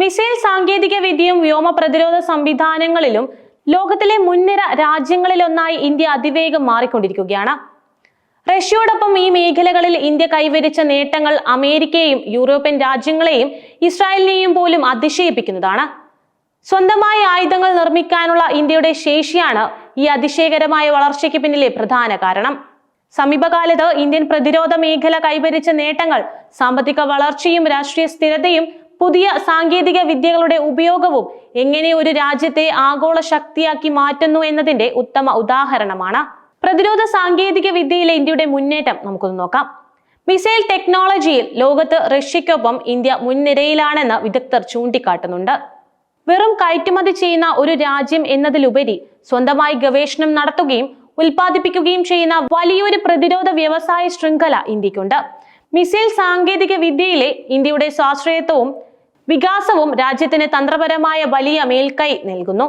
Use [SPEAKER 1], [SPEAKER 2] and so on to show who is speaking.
[SPEAKER 1] Missile സാങ്കേതിക വിദ്യയും വ്യോമ പ്രതിരോധ സംവിധാനങ്ങളിലും ലോകത്തിലെ മുൻനിര രാജ്യങ്ങളിലൊന്നായി ഇന്ത്യ അതിവേഗം മാറിക്കൊണ്ടിരിക്കുകയാണ്. റഷ്യയോടൊപ്പം ഈ മേഖലകളിൽ ഇന്ത്യ കൈവരിച്ച നേട്ടങ്ങൾ അമേരിക്കയെയും യൂറോപ്യൻ രാജ്യങ്ങളെയും ഇസ്രായേലിനെയും പോലും അതിശയിപ്പിക്കുന്നതാണ്. സ്വന്തമായി ആയുധങ്ങൾ നിർമ്മിക്കാനുള്ള ഇന്ത്യയുടെ ശേഷിയാണ് ഈ അതിശയകരമായ വളർച്ചയ്ക്ക് പിന്നിലെ പ്രധാന കാരണം. സമീപകാലത്ത് ഇന്ത്യൻ പ്രതിരോധ മേഖല കൈവരിച്ച നേട്ടങ്ങൾ സാമ്പത്തിക വളർച്ചയും രാഷ്ട്രീയ സ്ഥിരതയും പുതിയ സാങ്കേതിക വിദ്യകളുടെ ഉപയോഗവും എങ്ങനെ ഒരു രാജ്യത്തെ ആഗോള ശക്തിയാക്കി മാറ്റുന്നു എന്നതിന്റെ ഉത്തമ ഉദാഹരണമാണ്. പ്രതിരോധ സാങ്കേതിക വിദ്യയിലെ ഇന്ത്യയുടെ മുന്നേറ്റം നമുക്കൊന്ന് നോക്കാം. മിസൈൽ ടെക്നോളജിയിൽ ലോകത്ത് റഷ്യയ്ക്കൊപ്പം ഇന്ത്യ മുൻനിരയിലാണെന്ന് വിദഗ്ധർ ചൂണ്ടിക്കാട്ടുന്നുണ്ട്. വെറും കയറ്റുമതി ചെയ്യുന്ന ഒരു രാജ്യം എന്നതിലുപരി സ്വന്തമായി ഗവേഷണം നടത്തുകയും ഉൽപ്പാദിപ്പിക്കുകയും ചെയ്യുന്ന വലിയൊരു പ്രതിരോധ വ്യവസായ ശൃംഖല ഇന്ത്യക്കുണ്ട് മിസൈൽ സാങ്കേതിക വിദ്യയിലെ ഇന്ത്യയുടെ സ്വാശ്രയത്വവും വികാസവും രാജ്യത്തിന് തന്ത്രപരമായ വലിയ മേൽക്കൈ നൽകുന്നു.